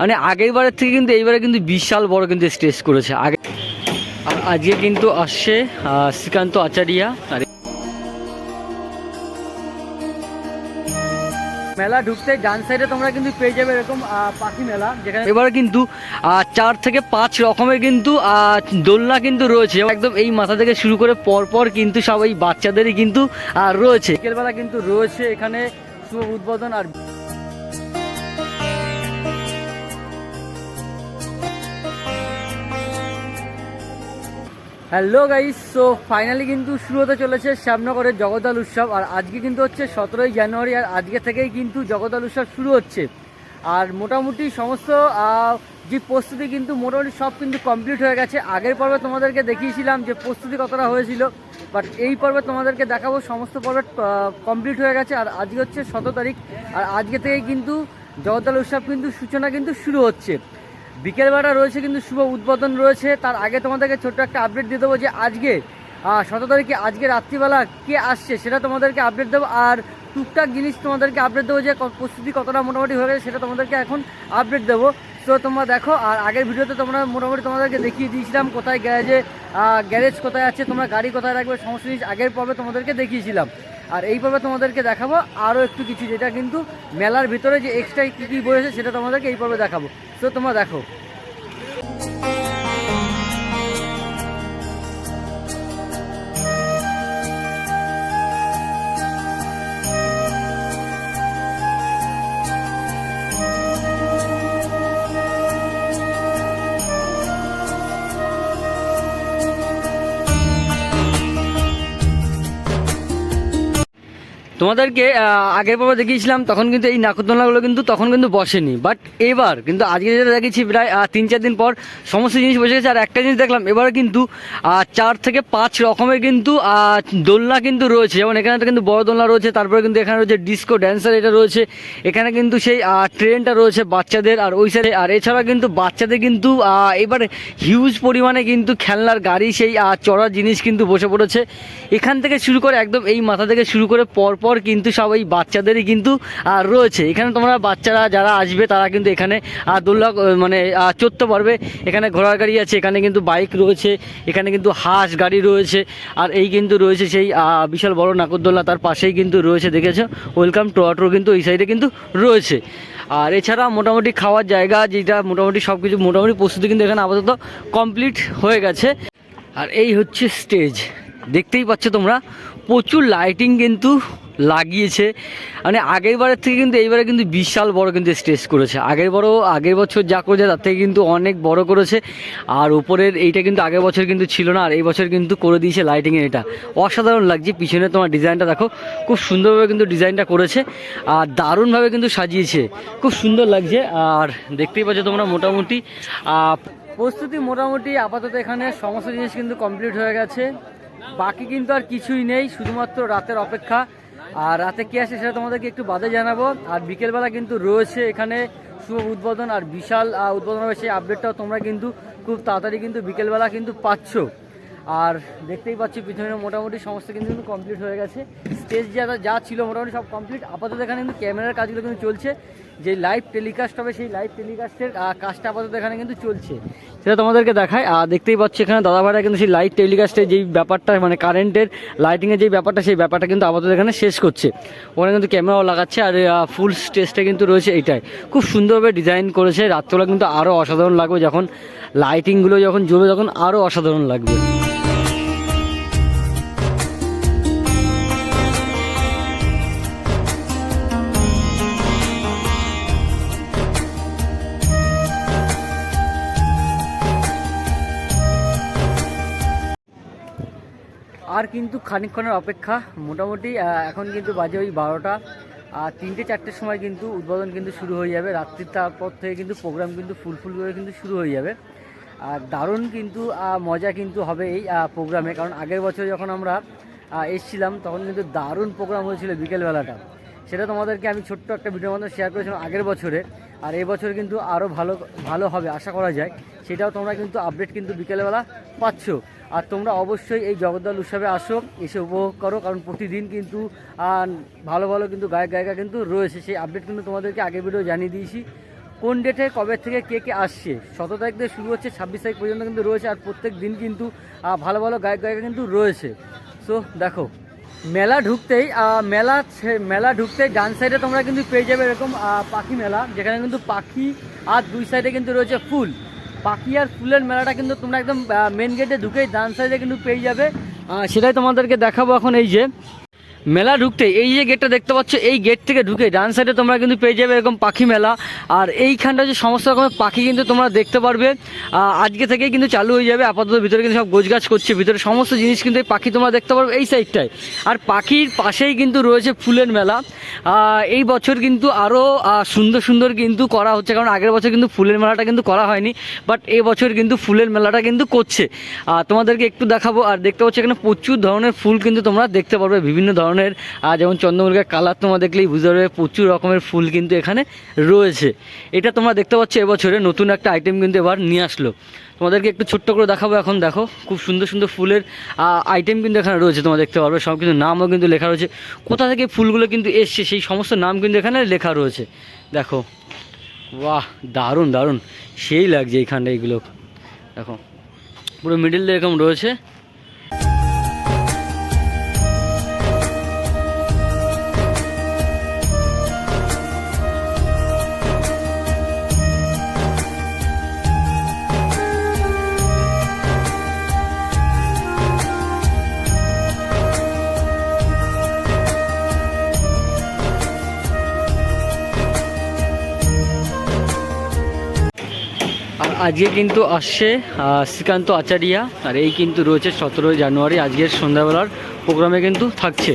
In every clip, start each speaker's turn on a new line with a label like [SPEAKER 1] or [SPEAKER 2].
[SPEAKER 1] মানে আগের বারের থেকে কিন্তু এইবারে কিন্তু বিশাল বড় কিন্তু স্টেজ করেছে। আগে আর আজকে কিন্তু আসছে শ্রীকান্ত আচারিয়া। আর মেলা ঢুকতে ডান সাইডে তোমরা কিন্তু পেয়ে যাবে এরকম পাখি মেলা যেখানে এবারে কিন্তু চার থেকে পাঁচ রকমের কিন্তু দোলনা কিন্তু রয়েছে। একদম এই মাথা থেকে শুরু করে পরপর কিন্তু সব এই বাচ্চাদেরই কিন্তু রয়েছে। বিকেলবেলা কিন্তু রয়েছে এখানে শুভ উদ্বোধন আর হ্যালো গাইস সো ফাইনালি কিন্তু শুরু হতে চলেছে শ্যামনগরের জগদ্দল উৎসব। আর আজকে কিন্তু হচ্ছে সতেরোই জানুয়ারি, আর আজকে থেকেই কিন্তু জগদ্দল উৎসব শুরু হচ্ছে। আর মোটামুটি সমস্ত যে প্রস্তুতি কিন্তু মোটামুটি সব কিন্তু কমপ্লিট হয়ে গেছে। আগের পর্বে তোমাদেরকে দেখিয়েছিলাম যে প্রস্তুতি কতটা হয়েছিল বাট এই পর্বে তোমাদেরকে দেখাবো সমস্ত পর্বে কমপ্লিট হয়ে গেছে। আর আজকে হচ্ছে সতেরো তারিখ, আর আজকে থেকেই কিন্তু জগদ্দল উৎসব কিন্তু সূচনা কিন্তু শুরু হচ্ছে। বিকেলবেলা রয়েছে কিন্তু শুভ উদ্বোধন রয়েছে। তার আগে তোমাদেরকে ছোট্ট একটা আপডেট দিয়ে দেবো যে আজকে সতেরো তারিখে আজকে রাত্রিবেলা কে আসছে সেটা তোমাদেরকে আপডেট দেবো। আর টুকটাক জিনিস তোমাদেরকে আপডেট দেবো যে প্রস্তুতি কতটা মোটামুটি হয়ে গেছে সেটা তোমাদেরকে এখন আপডেট দেবো। তো তোমরা দেখো, আর আগের ভিডিওতে তোমরা মোটামুটি তোমাদেরকে দেখিয়ে দিয়েছিলাম কোথায় গ্যারেজে গ্যারেজ কোথায় আছে, তোমরা গাড়ি কোথায় রাখবে, সমস্ত জিনিস আগের পর্বে তোমাদেরকে দেখিয়েছিলাম। আর এই পর্বে তোমাদেরকে দেখাবো। আরও একটু কিছু, যেটা কিন্তু মেলার ভিতরে যে এক্সট্রা কী কী বই আছে সেটা তোমাদেরকে এই পর্বে দেখাবো। তো তোমরা দেখো। তোমাদেরকে আগের পর্বে দেখিয়েছিলাম, তখন কিন্তু এই নাকরদোলনাগুলো কিন্তু তখন কিন্তু বসেনি। বাট এবার কিন্তু আজকে যেটা দেখেছি প্রায় তিন চার দিন পর সমস্ত জিনিস বসে গেছে। আর একটা জিনিস দেখলাম, এবারে কিন্তু চার থেকে পাঁচ রকমের কিন্তু দোলনা কিন্তু রয়েছে। যেমন এখানে একটা কিন্তু বড় দোলনা রয়েছে, তারপরে কিন্তু এখানে রয়েছে ডিস্কো ড্যান্সার এটা রয়েছে। এখানে কিন্তু সেই ট্রেনটা রয়েছে বাচ্চাদের আর ওই সাইডে আর এছাড়া কিন্তু বাচ্চাদের কিন্তু এবার হিউজ পরিমাণে কিন্তু খেলনার গাড়ি, সেই চড়ার জিনিস কিন্তু বসে পড়েছে। এখান থেকে শুরু করে একদম এই মাথা থেকে শুরু করে পরপর কিন্তু সব এই বাচ্চাদেরই কিন্তু রয়েছে। এখানে তোমরা বাচ্চারা যারা আসবে, তারা কিন্তু এখানে দোলনা মানে চড়তে পারবে। এখানে ঘোড়ার গাড়ি আছে, এখানে কিন্তু বাইক রয়েছে, এখানে কিন্তু হাঁস গাড়ি রয়েছে, আর এই কিন্তু রয়েছে সেই বিশাল বড় নাগরদোলনা তার পাশেই কিন্তু রয়েছে, দেখেছ? ওয়েলকাম টু অটো কিন্তু এই সাইডে কিন্তু রয়েছে। আর এছাড়া মোটামুটি খাওয়ার জায়গা যেটা মোটামুটি সব কিছু, মোটামুটি প্রস্তুতি কিন্তু এখানে আপাতত কমপ্লিট হয়ে গেছে। আর এই হচ্ছে স্টেজ দেখতেই পাচ্ছ তোমরা, প্রচুর লাইটিং কিন্তু লাগিয়েছে। মানে আগের বারের থেকে কিন্তু এইবারে কিন্তু বিশাল বড় কিন্তু স্টেজ করেছে। আগের বড়, আগের বছর যা করেছে তার থেকে কিন্তু অনেক বড় করেছে। আর উপরের এইটা কিন্তু আগের বছর কিন্তু ছিল না, আর এই বছর কিন্তু করে দিয়েছে লাইটিংয়ের এটা। অসাধারণ লাগছে, পিছনে তোমার ডিজাইনটা দেখো। খুব সুন্দরভাবে কিন্তু ডিজাইনটা করেছে, আর দারুণভাবে কিন্তু সাজিয়েছে। খুব সুন্দর লাগছে, আর দেখতেই পাচ্ছ তোমরা মোটামুটি প্রস্তুতি মোটামুটি আপাতত এখানে সমস্ত জিনিস কিন্তু কমপ্লিট হয়ে গেছে। বাকি কিন্তু আর কিছুই নেই, শুধুমাত্র রাতের অপেক্ষা। আর রাতে কি আসে সেটা তোমাদেরকে একটু বাদে জানাব। আর বিকেলবেলা কিন্তু রয়েছে এখানে শুভ উদ্বোধন আর বিশাল উদ্বোধন হবে সেই আপডেটটাও তোমরা কিন্তু খুব তাড়াতাড়ি কিন্তু বিকেলবেলা কিন্তু পাচ্ছ। আর দেখতেই পাচ্ছি পিছনে মোটামুটি সমস্ত কিন্তু কমপ্লিট হয়ে গেছে। স্টেজ যা যা ছিল মোটামুটি সব কমপ্লিট আপাতত এখানে কিন্তু ক্যামেরার কাজগুলো কিন্তু চলছে। যে লাইভ টেলিকাস্ট হবে, সেই লাইভ টেলিকাস্টের কাজটা আপাতত এখানে কিন্তু চলছে। সেটা তোমাদেরকে দেখায় আর দেখতেই পাচ্ছি এখানে দাদা ভাইরা কিন্তু সেই লাইভ টেলিকাস্টের যেই ব্যাপারটা মানে কারেন্টের লাইটিংয়ের যেই ব্যাপারটা, সেই ব্যাপারটা কিন্তু আপাতত এখানে শেষ করছে। ওখানে কিন্তু ক্যামেরাও লাগাচ্ছে আর ফুল স্টেজটা কিন্তু রয়েছে এইটাই। খুব সুন্দরভাবে ডিজাইন করেছে। রাত্রেবেলা কিন্তু আরও অসাধারণ লাগবে যখন লাইটিংগুলো যখন জ্বলবে, তখন আরও অসাধারণ লাগবে। আর কিন্তু খানিকক্ষণের অপেক্ষা। মোটামুটি এখন কিন্তু বাজে ওই বারোটা। আর তিনটে, চারটের সময় কিন্তু উদ্বোধন কিন্তু শুরু হয়ে যাবে। রাত্রির তারপর থেকে কিন্তু প্রোগ্রাম কিন্তু ফুল ফুল করে কিন্তু শুরু হয়ে যাবে। আর দারুণ কিন্তু মজা কিন্তু হবে এই প্রোগ্রামে কারণ আগের বছর যখন আমরা এসছিলাম, তখন কিন্তু দারুণ প্রোগ্রাম হয়েছিল বিকেলবেলাটা। সেটা তোমাদেরকে আমি ছোট্ট একটা ভিডিওর মধ্যে শেয়ার করেছিলাম আগের বছরে। আর এই বছর কিন্তু আরও ভালো ভালো হবে, আশা করা যায়। সেটাও তোমরা কিন্তু আপডেট কিন্তু বিকেলবেলা পাচ্ছ। আর তোমরা অবশ্যই এই জগদ্দল উৎসবে আসো, এসে উপভোগ করো, কারণ প্রতিদিন কিন্তু ভালো ভালো কিন্তু গায়ক, গায়িকা কিন্তু রয়েছে। সেই আপডেট কিন্তু তোমাদেরকে আগে ভিডিও জানিয়ে দিয়েছি। কোন ডেটে কবে থেকে কে কে আসছে? শত তারিখ থেকে শুরু হচ্ছে, ছাব্বিশ তারিখ পর্যন্ত কিন্তু রয়েছে, আর প্রত্যেক দিন কিন্তু ভালো ভালো গায়ক, গায়িকা কিন্তু রয়েছে। সো দেখো, মেলা ঢুকতেই মেলা মেলা ঢুকতেই ডান সাইডে তোমরা কিন্তু পেয়ে যাবে এরকম পাখি মেলা, যেখানে কিন্তু পাখি আর দুই সাইডে কিন্তু রয়েছে ফুল। পাখি আর ফুলের মেলাটা কিন্তু তোমরা একদম মেন গেটে ঢুকেই, ডান সাইডে কিন্তু পেয়ে যাবে। সেটাই তোমাদেরকে দেখাবো এখন এই যে। মেলা ঢুকতে, এই যে গেটটা দেখতে পাচ্ছ, এই গেট থেকে ঢুকে ডান সাইডে তোমরা কিন্তু পেয়ে যাবে এরকম পাখি মেলা। আর এইখানটা যে সমস্ত রকমের পাখি কিন্তু তোমরা দেখতে পারবে। আজকে থেকেই কিন্তু চালু হয়ে যাবে। আপাতত ভিতরে কিন্তু সব গোছগাছ করছে। ভিতরে সমস্ত জিনিস কিন্তু এই পাখি তোমরা দেখতে পারবে এই সাইডটায় আর পাখির পাশেই কিন্তু রয়েছে ফুলের মেলা। এই বছর কিন্তু আরও সুন্দর সুন্দর কিন্তু করা হচ্ছে। কারণ আগের বছর কিন্তু ফুলের মেলাটা কিন্তু করা হয়নি। বাট এই বছর কিন্তু ফুলের মেলাটা কিন্তু করছে। তোমাদেরকে একটু দেখাবো। আর দেখতে পাচ্ছ এখানে প্রচুর ধরনের ফুল কিন্তু তোমরা দেখতে পারবে। বিভিন্ন ধরনের আহ, যেমন চন্দ্রমুর্গের কালার তোমরা দেখলেই বুঝতে পারবে প্রচুর রকমের ফুল কিন্তু এখানে রয়েছে। এটা তোমরা দেখতে পাচ্ছ এবছরে নতুন একটা আইটেম কিন্তু এবার নিয়ে আসলো। তোমাদেরকে একটু ছোট্ট করে দেখাবো এখন দেখো খুব সুন্দর সুন্দর ফুলের আইটেম কিন্তু এখানে রয়েছে তোমরা দেখতে পারবে সব কিন্তু নামও কিন্তু লেখা রয়েছে। কোথা থেকে ফুলগুলো কিন্তু এসছে সেই সমস্ত নাম কিন্তু এখানে লেখা রয়েছে। দেখো বাহ দারুণ দারুণ। সেই লাগছে এইখানটা এইগুলো দেখো পুরো মিডিল এরকম রয়েছে। আজকে কিন্তু আসছে শ্রীকান্ত আচারিয়া, আর এই কিন্তু রয়েছে সতেরোই জানুয়ারি, আজকের সন্ধ্যাবেলার প্রোগ্রামে কিন্তু থাকছে।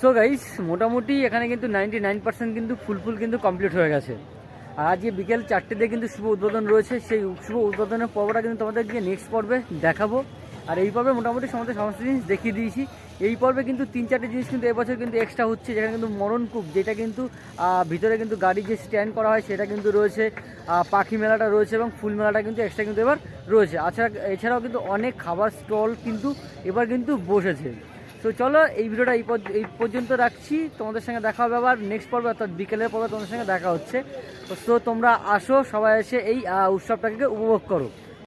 [SPEAKER 1] সো গাইস মোটামুটি এখানে কিন্তু নাইনটি নাইন পার্সেন্ট কিন্তু ফুলফুল ফুল কিন্তু কমপ্লিট হয়ে গেছে। আর আজকে বিকেল চারটেতে কিন্তু শুভ উদ্বোধন রয়েছে, সেই শুভ উদ্বোধনের পর্বটা কিন্তু তোমাদেরকে নেক্সট পর্বে দেখাবো। আর এই পর্বে মোটামুটি সমস্ত সমস্ত জিনিস দেখিয়ে দিয়েছি। এই পর্বে কিন্তু তিন চারটে জিনিস কিন্তু এবছর কিন্তু এক্সট্রা হচ্ছে, যেখানে কিন্তু মরণকূপ যেটা কিন্তু ভিতরে কিন্তু গাড়ি যে স্ট্যান্ড করা হয় সেটা কিন্তু রয়েছে পাখি মেলাটা রয়েছে এবং ফুল মেলাটা কিন্তু এক্সট্রা কিন্তু এবার রয়েছে। আচ্ছা এছাড়াও কিন্তু অনেক খাবার স্টল কিন্তু এবার কিন্তু বসেছে। তো চলো এই ভিডিওটা এই এই পর্যন্ত রাখছি। তোমাদের সঙ্গে দেখা হবে আবার নেক্সট পর্বে, অর্থাৎ বিকেলের পর্বে তোমাদের সঙ্গে দেখা হচ্ছে। তো তোমরা আসো, সবাই এসে এই উৎসবটাকে উপভোগ করো।